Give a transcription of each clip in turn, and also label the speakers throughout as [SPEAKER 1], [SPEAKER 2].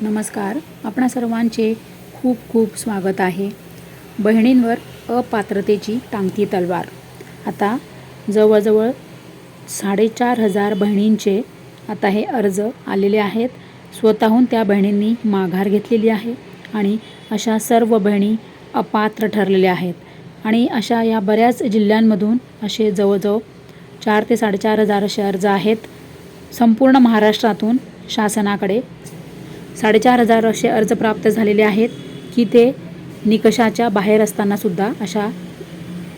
[SPEAKER 1] नमस्कार. आपणा सर्वांचे खूप खूप स्वागत आहे. बहिणींवर अपात्रतेची टांगती तलवार. आता जवळजवळ साडेचार हजार बहिणींचे आता हे अर्ज आलेले आहेत. स्वतःहून त्या बहिणींनी माघार घेतलेली आहे आणि अशा सर्व बहिणी अपात्र ठरलेल्या आहेत. आणि अशा या बऱ्याच जिल्ह्यांमधून असे जवळजवळ चार ते साडेचार हजार असे अर्ज आहेत. संपूर्ण महाराष्ट्रातून शासनाकडे साडेचार हजार असे अर्ज प्राप्त झालेले आहेत की ते निकषाच्या बाहेर असतानासुद्धा अशा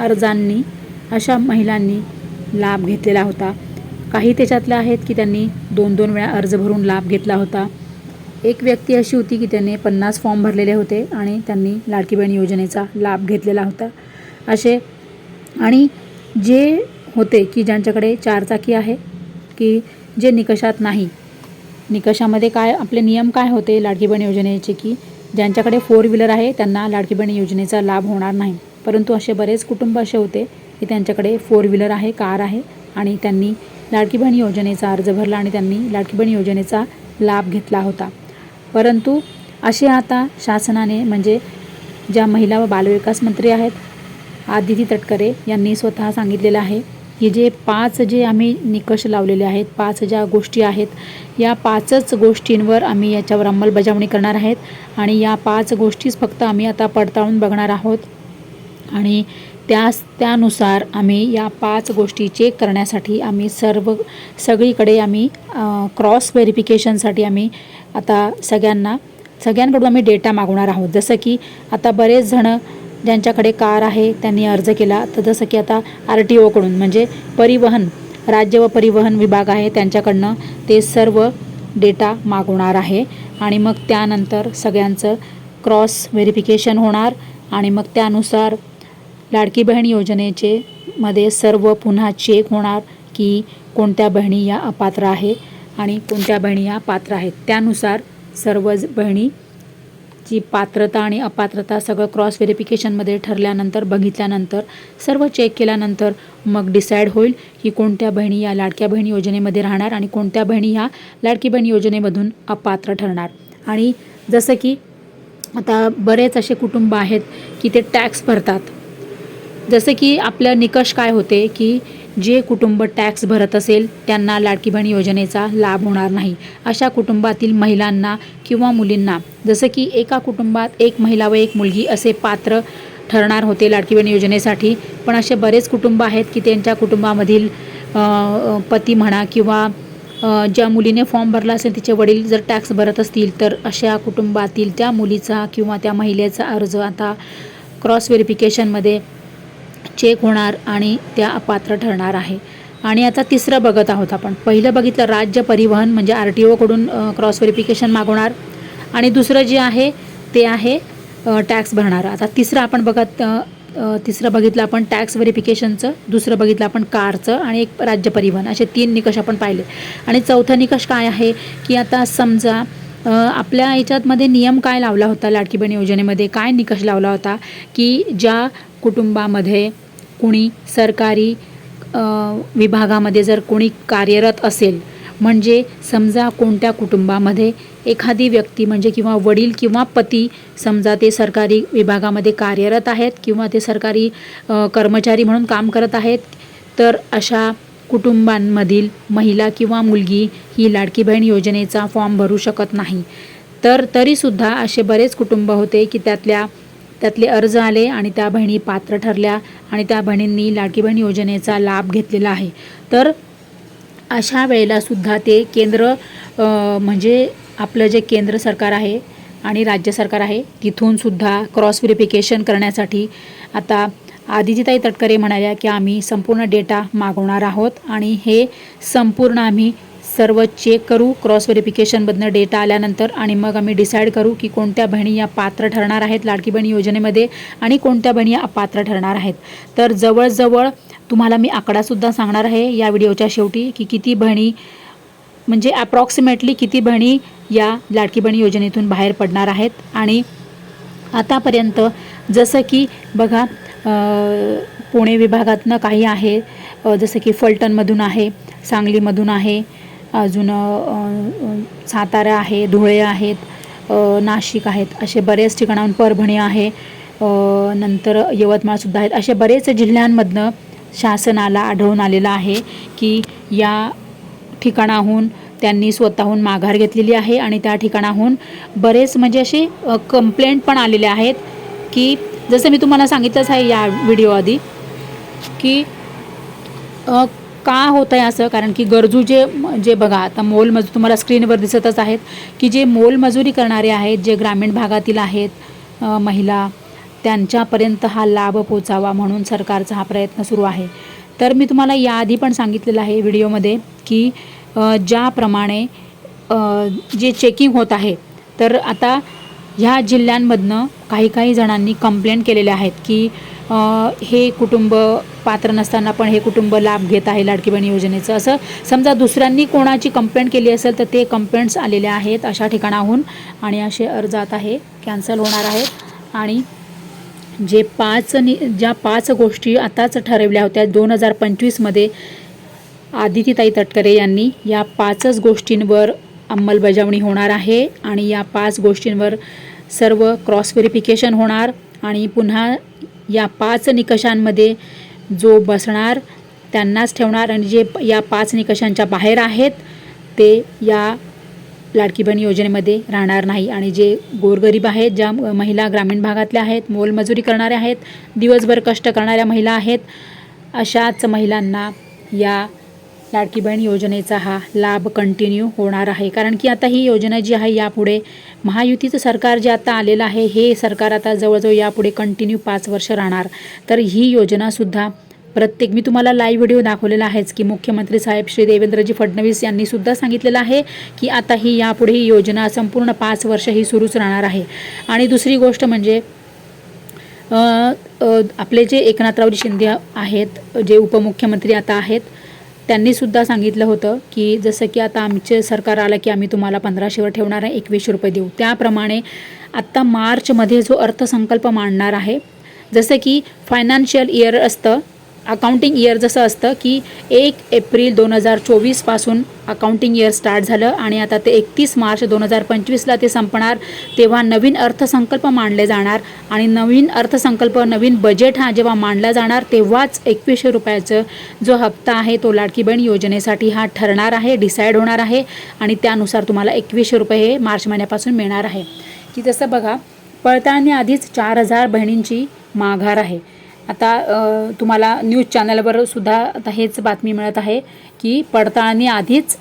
[SPEAKER 1] अर्जांनी अशा महिलांनी लाभ घेतलेला होता. काही त्याच्यातल्या आहेत की त्यांनी दोन दोन वेळा अर्ज भरून लाभ घेतला होता. एक व्यक्ती अशी होती की त्याने पन्नास फॉर्म भरलेले होते आणि त्यांनी लाडकी बहीण योजनेचा लाभ घेतलेला होता. असे आणि जे होते की ज्यांच्याकडे चारचाकी आहे की जे निकषात नाही निकषामध्ये काय आपले नियम काय होते लाडकी बहीण योजनेचे की ज्यांच्याकडे फोर व्हीलर आहे त्यांना लाडकी बहीण योजनेचा लाभ होणार नाही. परंतु असे बरेच कुटुंब असे होते की त्यांच्याकडे फोर व्हीलर आहे कार आहे आणि त्यांनी लाडकी बहीण योजनेचा अर्ज भरला आणि त्यांनी लाडकी बहीण योजनेचा लाभ घेतला होता. परंतु असे आता शासनाने म्हणजे ज्या महिला व बालविकास मंत्री आहेत आदिती तटकरे यांनी स्वतः सांगितलेलं आहे की जे पाच जे आम्ही निकष लावलेले आहेत पाच ज्या गोष्टी आहेत या पाचच गोष्टींवर आम्ही याच्यावर अंमलबजावणी करणार आहेत आणि या पाच गोष्टीच फक्त आम्ही आता पडताळून बघणार आहोत. आणि त्यास त्यानुसार आम्ही या पाच गोष्टी चेक करण्यासाठी आम्ही सर्व सगळीकडे आम्ही क्रॉस व्हेरिफिकेशनसाठी आम्ही आता सगळ्यांना सगळ्यांकडून आम्ही डेटा मागवणार आहोत. जसं की आता बरेच जणं ज्यांच्याकडे कार आहे त्यांनी अर्ज केला. तर जसं की आता आर टी ओकडून म्हणजे परिवहन राज्य व परिवहन विभाग आहे त्यांच्याकडनं ते सर्व डेटा मागवणार आहे. आणि मग त्यानंतर सगळ्यांचं क्रॉस व्हेरिफिकेशन होणार. आणि मग त्यानुसार लाडकी बहीण योजनेचे मध्ये सर्व पुन्हा चेक होणार की कोणत्या बहिणी या अपात्र आहे आणि कोणत्या बहिणी या पात्र आहेत. त्यानुसार सर्व ज- जी पात्रता आणि अपात्रता सगळं क्रॉस व्हेरिफिकेशनमध्ये ठरल्यानंतर बघितल्यानंतर सर्व चेक केल्यानंतर मग डिसाईड होईल की कोणत्या बहिणी या लाडक्या बहीण योजनेमध्ये राहणार आणि कोणत्या बहिणी ह्या लाडकी बहीण योजनेमधून अपात्र ठरणार. आणि जसं की आता बरेच असे कुटुंब आहेत की ते टॅक्स भरतात. जसं की आपलं निकष काय होते की जे कुटुंब टॅक्स भरत असेल त्यांना लाडकी बहीण योजनेचा लाभ होणार नाही. अशा कुटुंबातील महिलांना किंवा मुलींना जसं की एका कुटुंबात एक महिला व एक मुलगी असे पात्र ठरणार होते लाडकी बहीण योजनेसाठी पण असे बरेच कुटुंब आहेत की त्यांच्या कुटुंबामधील पती म्हणा किंवा ज्या मुलीने फॉर्म भरला असेल तिचे वडील जर टॅक्स भरत असतील तर अशा कुटुंबातील त्या मुलीचा किंवा त्या महिलेचा अर्ज आता क्रॉस व्हेरिफिकेशनमध्ये चेक होणार आणि त्या अपात्र ठरणार आहे. आणि आता तिसरं बघत आहोत आपण. पहिलं बघितलं राज्य परिवहन म्हणजे आर टी ओकडून क्रॉस व्हेरिफिकेशन मागवणार. आणि दुसरं जे आहे ते आहे टॅक्स भरणार. आता तिसरं आपण बघत तिसरं बघितलं आपण टॅक्स व्हेरिफिकेशनचं दुसरं बघितलं आपण कारचं आणि एक राज्य परिवहन. असे तीन निकष आपण पाहिले. आणि चौथा निकष काय आहे की आता समजा आपल्या याच्यातमध्ये नियम काय लावला होता लाडकी बहीण योजनेमध्ये? काय निकष लावला होता की ज्या कुटुंबामध्ये कुणी सरकारी विभागामध्ये जर कोणी कार्यरत असेल म्हणजे समजा कोणत्या कुटुंबामध्ये एखादी व्यक्ती म्हणजे किंवा वडील किंवा पती समजा ते सरकारी विभागामध्ये कार्यरत आहेत किंवा ते सरकारी कर्मचारी म्हणून काम करत आहेत तर अशा कुटुंबांमधील महिला किंवा मुलगी ही लाडकी बहीण योजनेचा फॉर्म भरू शकत नाही. तर तरीसुद्धा असे बरेच कुटुंब होते की त्यातल्या त्यातले अर्ज आले आणि त्या बहिणी पात्र ठरल्या आणि त्या बहिणींनी लाडकी बहीण योजनेचा लाभ घेतलेला आहे. तर अशा वेळेलासुद्धा ते केंद्र म्हणजे आपलं जे केंद्र सरकार आहे आणि राज्य सरकार आहे तिथूनसुद्धा क्रॉस व्हेरिफिकेशन करण्यासाठी आता आदितीताई तटकरे म्हणाल्या की आम्ही संपूर्ण डेटा मागवणार आहोत आणि हे संपूर्ण आम्ही सर्व चेक करू क्रॉस व्हेरिफिकेशनमधनं डेटा आल्यानंतर आणि मग आम्ही डिसाईड करू की कोणत्या बहिणी या पात्र ठरणार आहेत लाडकी बहीण योजनेमध्ये आणि कोणत्या बहिणी या अपात्र ठरणार आहेत. तर जवळजवळ तुम्हाला मी आकडासुद्धा सांगणार आहे या व्हिडिओच्या शेवटी की किती बहिणी म्हणजे अप्रॉक्सिमेटली किती बहिणी या लाडकी बहिणी योजनेतून बाहेर पडणार आहेत. आणि आतापर्यंत जसं की बघा पुणे विभागातनं काही आहे जसं की फलटणमधून आहे सांगलीमधून आहे अजून सातारा आहे धुळे आहेत नाशिक आहेत असे बरेच ठिकाणाहून परभणी आहे नंतर यवतमाळसुद्धा आहेत. असे बरेच जिल्ह्यांमधनं शासनाला आढळून आलेलं आहे की या ठिकाणाहून त्यांनी स्वतःहून माघार घेतलेली आहे आणि त्या ठिकाणाहून बरेच म्हणजे असे कंप्लेंट पण आलेले आहेत की जसं मी तुम्हाला सांगितलंच आहे या व्हिडिओ आधी की का होतं आहे असं? कारण की गरजू जे जे बघा आता मोलमजूर तुम्हाला स्क्रीनवर दिसतच आहेत की जे मोलमजुरी करणारे आहेत जे ग्रामीण भागातील आहेत महिला त्यांच्यापर्यंत हा लाभ पोचावा म्हणून सरकारचा हा प्रयत्न सुरू आहे. तर मी तुम्हाला याआधी पण सांगितलेलं आहे व्हिडिओमध्ये की ज्याप्रमाणे जे चेकिंग होत आहे तर आता ह्या जिल्ह्यांमधनं काही काही जणांनी कंप्लेंट केलेल्या आहेत की हे कुटुंब पात्र नसताना पण हे कुटुंब लाभ घेत आहे लाडकी बहीण योजनेचं. असं समजा दुसऱ्यांनी कोणाची कंप्लेंट केली असेल तर ते कंप्लेंट्स आलेले आहेत अशा ठिकाणाहून. आणि असे अर्ज आता हे कॅन्सल होणार आहेत आणि जे पाच नि ज्या पाच गोष्टी आताच ठरवल्या होत्या दोन हजार पंचवीसमध्ये आदितीताई तटकरे यांनी या पाचच गोष्टींवर अंमलबजावणी होणार आहे. आणि या पाच गोष्टींवर सर्व क्रॉस व्हेरिफिकेशन होणार. आणि पुन्हा या पाच निकषांमध्ये जो बसणार त्यांनाच ठेवणार आणि जे या पाच निकषांच्या बाहेर आहेत ते या लाडकी बहीण योजनेमध्ये राहणार नाही. आणि जे गोरगरीब आहेत ज्या म- महिला ग्रामीण भागातल्या आहेत मोलमजुरी करणाऱ्या आहेत दिवसभर कष्ट करणाऱ्या महिला आहेत अशाच महिलांना या लाडकी बहीण योजनेचा हा लाभ कंटिन्यू होणार आहे. कारण की आता ही योजना जी आहे यापुढे महायुतीचं सरकार जे आता आलेलं आहे हे सरकार आता जवळजवळ यापुढे कंटिन्यू पाच वर्ष राहणार. तर ही योजनासुद्धा प्रत्येक मी तुम्हाला लाईव्ह व्हिडिओ दाखवलेला आहेच की मुख्यमंत्री साहेब श्री देवेंद्रजी फडणवीस यांनी सुद्धा सांगितलेलं आहे की आता ही यापुढे ही योजना संपूर्ण पाच वर्ष ही सुरूच राहणार आहे. आणि दुसरी गोष्ट म्हणजे आपले जे एकनाथरावजी शिंदे आहेत जे उपमुख्यमंत्री आता आहेत त्यांनी सुद्धा सांगितलं होतं की जसं की आता आमचे सरकार आलं की आम्ही तुम्हाला पंधराशेवर ठेवणार आहे एकवीसशे रुपये देऊ. त्याप्रमाणे आत्ता मार्चमध्ये जो अर्थसंकल्प मांडणार आहे जसं की फायनान्शियल इयर असतं अकाउंटिंग इयर जसं असतं की एक एप्रिल दोन हजार चोवीसपासून अकाउंटिंग इयर स्टार्ट झालं आणि आता ते एकतीस मार्च दोन हजार पंचवीसला ते संपणार. तेव्हा नवीन अर्थसंकल्प मांडले जाणार आणि नवीन अर्थसंकल्प नवीन बजेट हा जेव्हा मांडला जाणार तेव्हाच एकवीसशे रुपयाचं जो हप्ता आहे तो लाडकी बहीण योजनेसाठी हा ठरणार आहे डिसाईड होणार आहे आणि त्यानुसार तुम्हाला एकवीसशे रुपये हे मार्च महिन्यापासून मिळणार आहे. की जसं बघा पडताळणी आधीच चार हजार बहिणींची माघार आहे. आता तुम्हाला न्यूज चॅनलवर सुद्धा आता हेच बातमी मिळत आहे की पडताळणी आधीच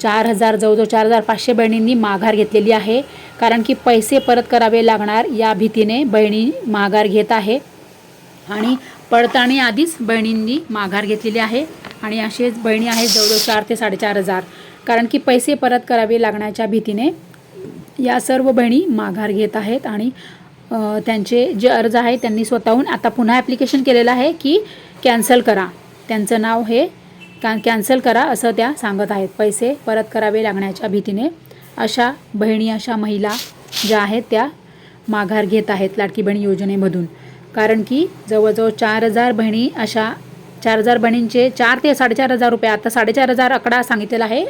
[SPEAKER 1] चार हजार जवळजवळ चार हजार पाचशे बहिणींनी माघार घेतलेली आहे. कारण की पैसे परत करावे लागणार या भीतीने बहिणी माघार घेत आहे. आणि पडताळणी आधीच बहिणींनी माघार घेतलेली आहे. आणि असेच बहिणी आहेत जवळजवळ चार ते साडेचार हजार. कारण की पैसे परत करावे लागण्याच्या भीतीने या सर्व बहिणी माघार घेत आहेत. आणि त्यांचे जे अर्ज आहे त्यांनी स्वतःहून आता पुन्हा ॲप्लिकेशन केलेलं आहे की कॅन्सल करा. त्यांचं नाव हे कॅन कॅन्सल करा असं त्या सांगत आहेत. पैसे परत करावे लागण्याच्या भीतीने अशा बहिणी अशा महिला ज्या आहेत त्या माघार घेत आहेत लाडकी बहीण योजनेमधून. कारण की जवळजवळ चार हजार बहिणी अशा चार हजार बहिणींचे चार ते साडेचार हजार रुपये आता साडेचार हजार आकडा सांगितलेला आहे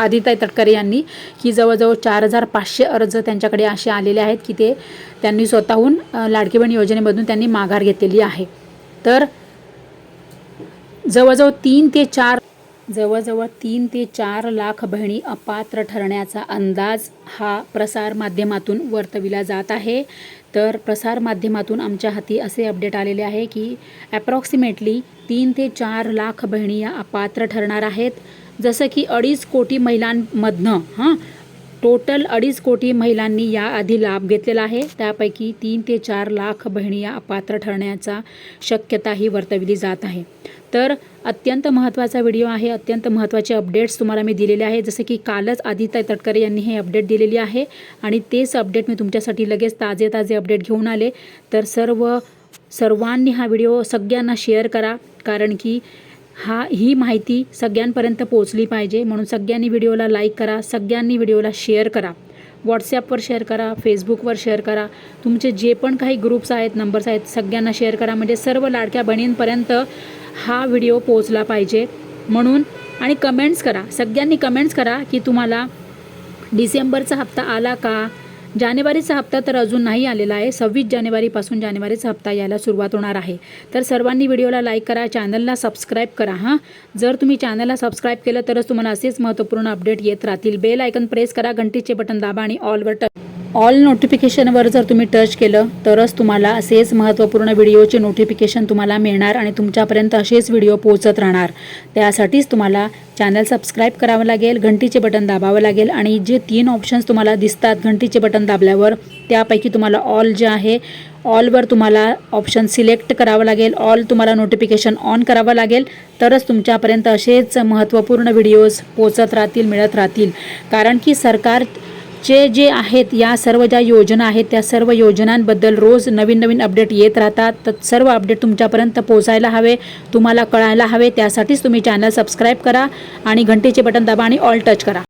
[SPEAKER 1] आदिताई तटकरे यांनी की जवळजवळ चार हजार पाचशे अर्ज त्यांच्याकडे असे आलेले आहेत की ते त्यांनी स्वतःहून लाडकी बहीण योजनेमधून त्यांनी माघार घेतलेली आहे. तर जवळजवळ तीन ते चार जवळजवळ तीन ते चार लाख बहिणी अपात्र ठरण्याचा अंदाज हा प्रसारमाध्यमातून वर्तविला जात आहे. तर प्रसारमाध्यमातून आमच्या हाती असे अपडेट आलेले आहे की ॲप्रॉक्सिमेटली तीन ते चार लाख बहिणी या अपात्र ठरणार आहेत. जसं की अडीच कोटी महिलांमधनं हां टोटल अडीच कोटी महिलांनी याआधी लाभ घेतलेला आहे. त्यापैकी तीन ते चार लाख बहिणी या अपात्र ठरण्याचा शक्यताही वर्तविली जात आहे. तर अत्यंत महत्त्वाचा व्हिडिओ आहे. अत्यंत महत्त्वाचे अपडेट्स तुम्हाला मी दिलेले आहे. जसं की कालच आदित्य तटकरे यांनी हे अपडेट दिलेली आहे आणि तेच अपडेट मी तुमच्यासाठी लगेच ताजे ताजे अपडेट घेऊन आले. तर सर्व सर्वांनी हा व्हिडिओ सगळ्यांना शेअर करा. कारण की हा ही माहिती सगळ्यांपर्यंत पोहोचली पाहिजे. म्हणून सगळ्यांनी व्हिडिओला लाईक करा सगळ्यांनी व्हिडिओला शेअर करा. व्हॉट्सॲपवर शेअर करा फेसबुकवर शेअर करा. तुमचे जे पण काही ग्रुप्स आहेत नंबर्स आहेत सगळ्यांना शेअर करा. म्हणजे सर्व लाडक्या बहिणींपर्यंत हा व्हिडिओ पोहोचला पाहिजे. म्हणून आणि कमेंट्स करा. सगळ्यांनी कमेंट्स करा की तुम्हाला डिसेंबरचा हप्ता आला का? जानेवारीचा हप्ता तर अजून नाही आलेला आहे. सव्वीस जानेवारीपासून जानेवारीचा हप्ता यायला सुरुवात होणार आहे. तर सर्वांनी व्हिडिओला लाईक करा चॅनलला सबस्क्राईब करा हां. जर तुम्ही चॅनलला सबस्क्राईब केलं तरच तुम्हाला असेच महत्त्वपूर्ण अपडेट येत राहतील. बेल आयकन प्रेस करा घंटीचे बटन दाबा आणि ऑलवर टच ऑल नोटिफिकेशनवर जर तुम्ही टच केलं तरच तुम्हाला असेच महत्त्वपूर्ण व्हिडिओचे नोटिफिकेशन तुम्हाला मिळणार आणि तुमच्यापर्यंत असेच व्हिडिओ पोहोचत राहणार. त्यासाठीच तुम्हाला चॅनल सबस्क्राईब करावं लागेल घंटीचे बटन दाबावं लागेल आणि जे तीन ऑप्शन्स तुम्हाला दिसतात घंटीचे बटन दाबल्यावर त्यापैकी तुम्हाला ऑल जे आहे ऑलवर तुम्हाला ऑप्शन सिलेक्ट करावं लागेल ऑल तुम्हाला नोटिफिकेशन ऑन करावं लागेल तरच तुमच्यापर्यंत असेच महत्त्वपूर्ण व्हिडिओज पोचत राहतील मिळत राहतील. कारण की सरकार चे जे आहेत या सर्व ज्या योजना आहेत त्या सर्व योजनांबद्दल रोज नवीन नवीन अपडेट येत राहतात. तर सर्व अपडेट तुमच्यापर्यंत पोहोचायला हवे तुम्हाला कळायला हवे. त्यासाठीच तुम्ही चॅनल सबस्क्राईब करा आणि घंटेचे बटन दाबा आणि ऑल टच करा.